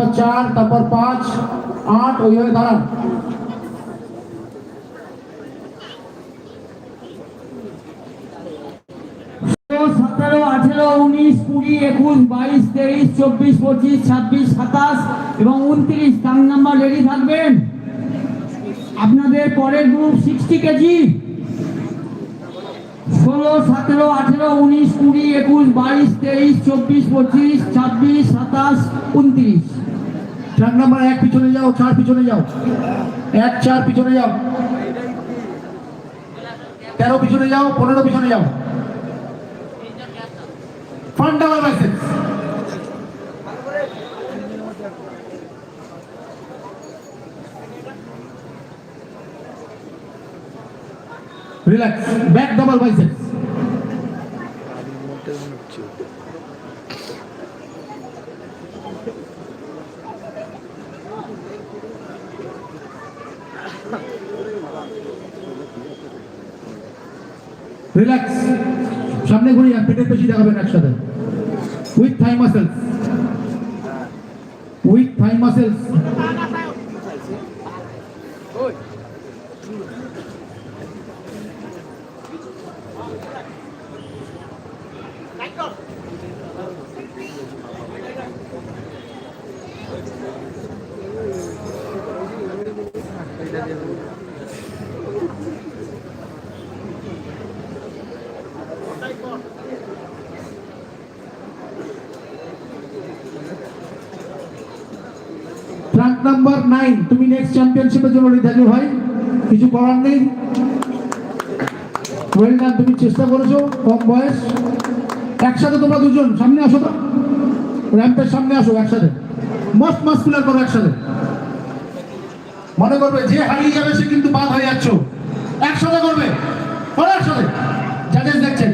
তারপর চার তারপর পাঁচ, আট ওইভাবে দাঁড়ান। সতেরো, আঠেরো, উনিশ, কুড়ি, একুশ, বাইশ, তেইশ, চব্বিশ, পঁচিশ, ছাব্বিশ, সাতাশ এবং উনত্রিশ। তার নাম্বার রেডি থাকবেন? আপনাদের পরের গ্রুপ সিক্সটি কেজি। ষোলো, সতেরো উনিশ, কুড়ি, একুশ, বাইশ, তেইশ, চব্বিশ, পঁচিশ, ছাব্বিশ, সাতাশ, উনত্রিশ। ট্রাক নাম্বার, এক পিছনে যাও, চার পিছনে যাও। এক, চার পিছনে যাও। তেরো পিছনে যাও, পনেরো পিছনে যাও। Fundamental license relax back double biceps relax সামনে ঘুরে যান পেটের পেশি দেখাবেন একসাথে। With thigh muscles with thigh muscles track number nine তুমি নেক্সট চ্যাম্পিয়নশিপের জন্য রেডি থাকবে ভাই। কিছু করার নেই। ওয়েল ডান তুমি চেষ্টা করেছ কম বয়স। একসাথে তোমরা দুজন সামনে আসো তো। র্যাম্পের সামনে আসো একসাথে। মস্ত মাস্কুলার করো একসাথে। মনে করবে যে হারিয়ে যাবে সে কিন্তু বাদ হয়ে যাচ্ছ। একসাথে করবে। করো একসাথে। জাজেস দেখছেন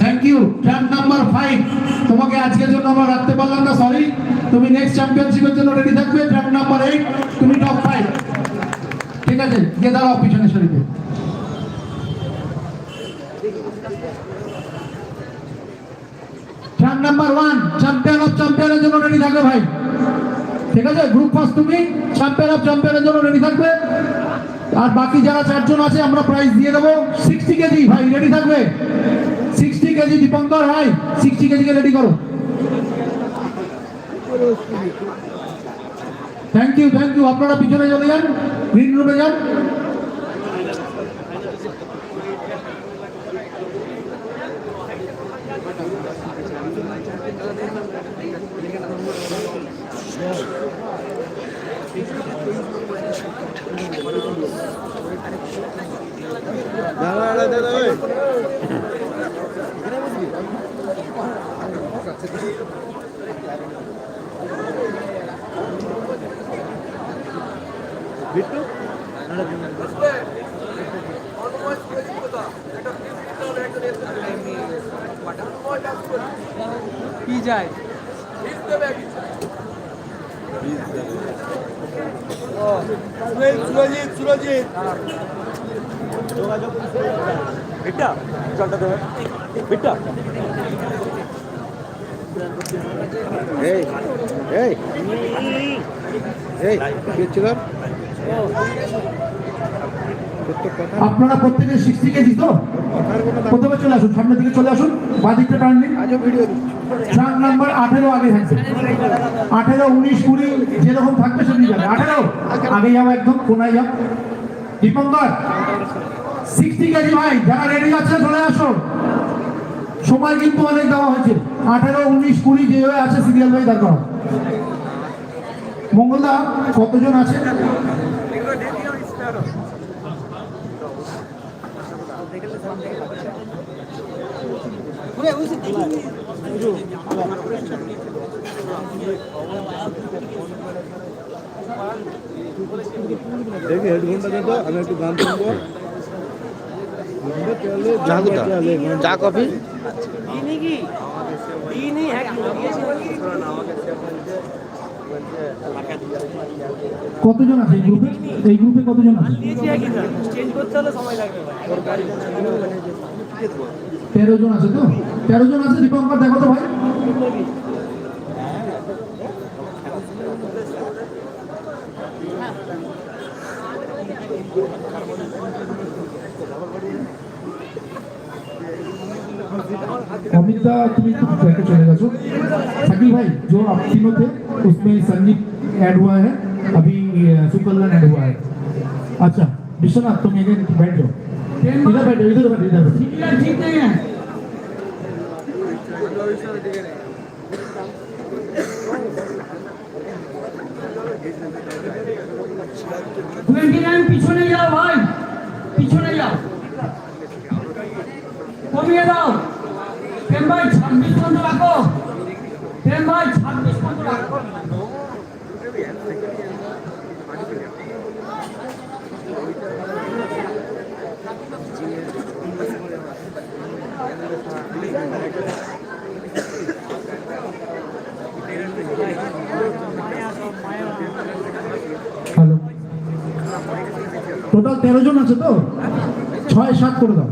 thank you track number five তোমাকে আজকের জন্য আমরা রাখতে পারলাম না সরি তুমি নেক্সট চ্যাম্পিয়নশিপের জন্য রেডি থাকবে ট্র্যাক নাম্বার এইট তুমি টপ ফাইভ ঠিক আছে, গিয়ে দাঁড়াও পিছনে শরীরে আর বাকি যারা চারজন আছে, আমরা প্রাইজ দিয়ে দেবো। সিক্সটি কেজি, ভাই রেডি থাকবে। সিক্সটি কেজি দীপঙ্কর ভাই সিক্সটি কেজিকে রেডি করো। থ্যাংক ইউ থ্যাংক ইউ আপনারা পিছনে চলে যান গ্রিন রুমে যান। দাদা বিট্টু কি যায়? সুরজিৎ সুরজিৎ বিট্টা জলটা দেবে বিট্টা এই এই আপনারা প্রত্যেকে সিক্সটি কেজি তো? প্রথমে চলে আসুন সামনের দিকে চলে আসুন বাঁ দিকটা টার্ন নিন ট্রাক নাম্বার আঠেরো আগে থাকবে। আঠেরো উনিশ কুড়ি যেরকম থাকবে সেদিন যাবে। আঠেরো আগে যাও একদম কোনায় যাও। দীপঙ্কর সিক্সটি কেজি ভাই যারা রেডি আছে চলে আসো সময় কিন্তু অনেক দেওয়া হয়েছে। আঠেরো উনিশ কুড়ি যেভাবে আছে সিরিয়াল ভাই দেখো। মঙ্গলদা কতজন আছে? দেখি হেডফোনটা দে আমি একটু গান শুনব। চা কোথা? চা কফি? কতজন আছে এই গ্রুপে? এই গ্রুপে কতজন আছে? তেরো জন আছে তো? তেরো জন আছে? দীপঙ্কর, দেখো তো ভাই। অমিতা তুমি ব্যাকে চলে গেছো। শাকিল ভাই, জোর আপনি उसमें संदीप ऐड हुआ है अभी सुकलन ऐड हुआ है अच्छा विश्वनाथ तुम इधर बैठ जाओ इधर बैठो इधर बैठो इधर बैठो ঠিক না ঠিক নেই না টোয়েন্টি নাইন পিছনে যাও ভাই পিছনে যাও কমিয়ে দাও প্রেম ভাই ছাব্বিশ পর্যন্ত রাখো প্রেম ভাই ছাব্বিশ পর্যন্ত রাখো হ্যালো টোটাল তেরো জন আছে তো? ছয় সাত করে দাও।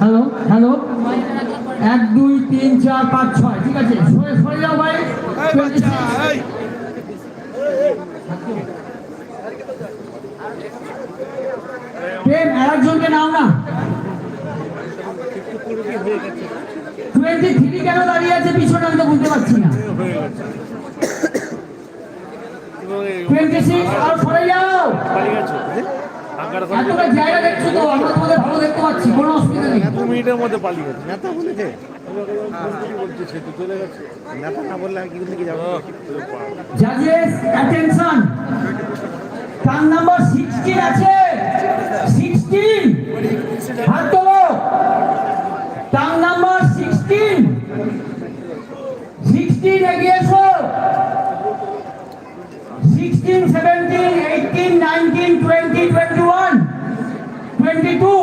হ্যালো হ্যালো এক দুই তিন চার পাঁচ ছয়। ঠিক আছে? সরে সরে যাও ভাই। প্রেম আর একজনকে নাও না। টোয়েন্টি থ্রি কেন দাঁড়িয়ে আছে পিছনে আমি তো বুঝতে পারছি না। টোয়েন্টি সিক্স আর সরে যাও। এতটা জায়গা দেখছ তো আমরা তোমাদের ভালো দেখতে পাচ্ছি। কোনো অসুবিধা নেই। দু মিনিটের মধ্যে পালিয়ে গেছে। নেতা বলেছে। নেতা না বললে কি যাব? জাজেস অ্যাটেনশন নাম্বার 16 আছে। 16 হাত তোলো। টাং নাম্বার 16 16 এগিয়ে এসো। 16 17 18 19 20 21 22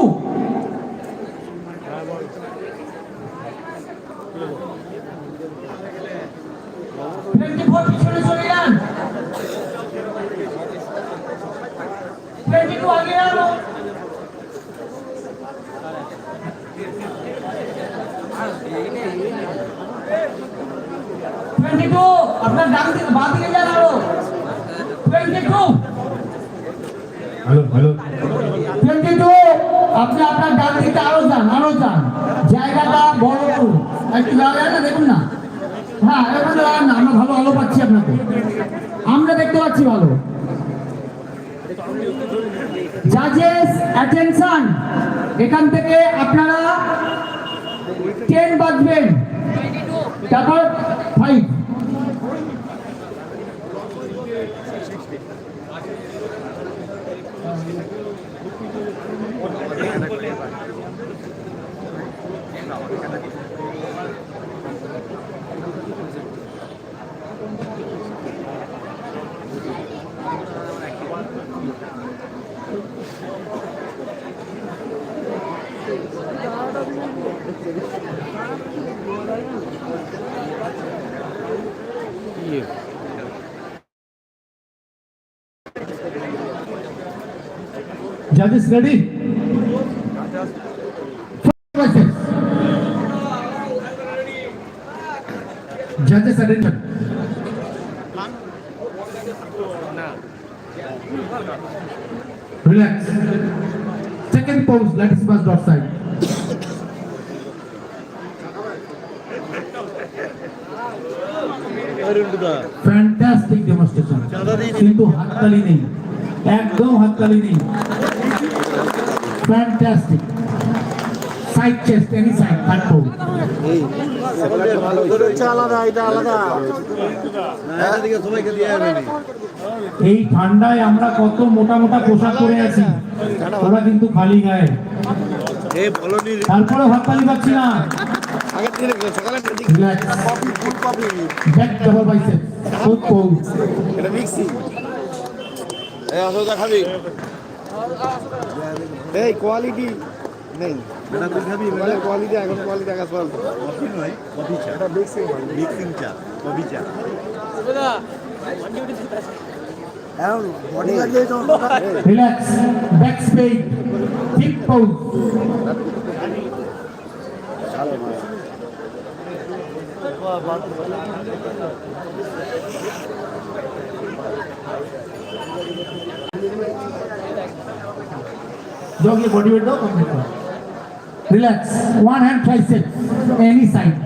24 পিছনে চলে যান 22 আগে আনো টোয়েন্টি টু আপনার ডান দিকে বাঁ দিকে যান আরও twenty two hello hello twenty two আপনি আপনার ডান দিকে আরও যান আরও যান। জায়গাটা বড়। একটু দাঁড়ায় না, দেখুন না। হ্যাঁ এখানে দাঁড়ান না, আমরা ভালো আলো পাচ্ছি আপনাকে। আমরা দেখতে পাচ্ছি ভালো। জাজেস অ্যাটেনশন এখান থেকে আপনারা টেন বাজবেন। তারপর five Judges ready? Judges. Judges attention. Relax. Second pose, ladies first outside. Fantastic demonstration কিন্তু হাততালি নেই। একদম হাততালি নেই। Fantastic side chest any side দিয়ে যাবে এই ঠান্ডায় আমরা কত মোটা মোটা পোশাক পরে আছি। ওরা কিন্তু খালি গায়ে। তারপরে হাততালি পাচ্ছি না। আগের দিনে সকালে relax full copy back double bicep food pose এটা মিক্সি। এই অসুবিধা খাবি। এই কোয়ালিটি নেই। এটা তুই খাবি মানে কোয়ালিটি এখন কোয়ালিটি আকাশ পাল। কফি নয় কফি চা এটা মিক্সিং মিক্সিং চা কফি চা এখন বডি গার্ড দিয়ে রিল্যাক্স ব্যাক স্পেড ঠিক pose Jog your body weight down, complete. Relax. One hand tricep, any side.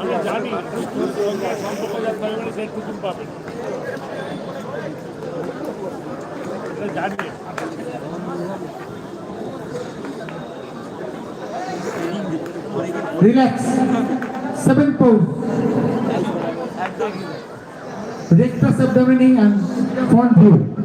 আমি জানি সম্পর্ক জানি Relax. seven pose. Rectus abdomini and front view.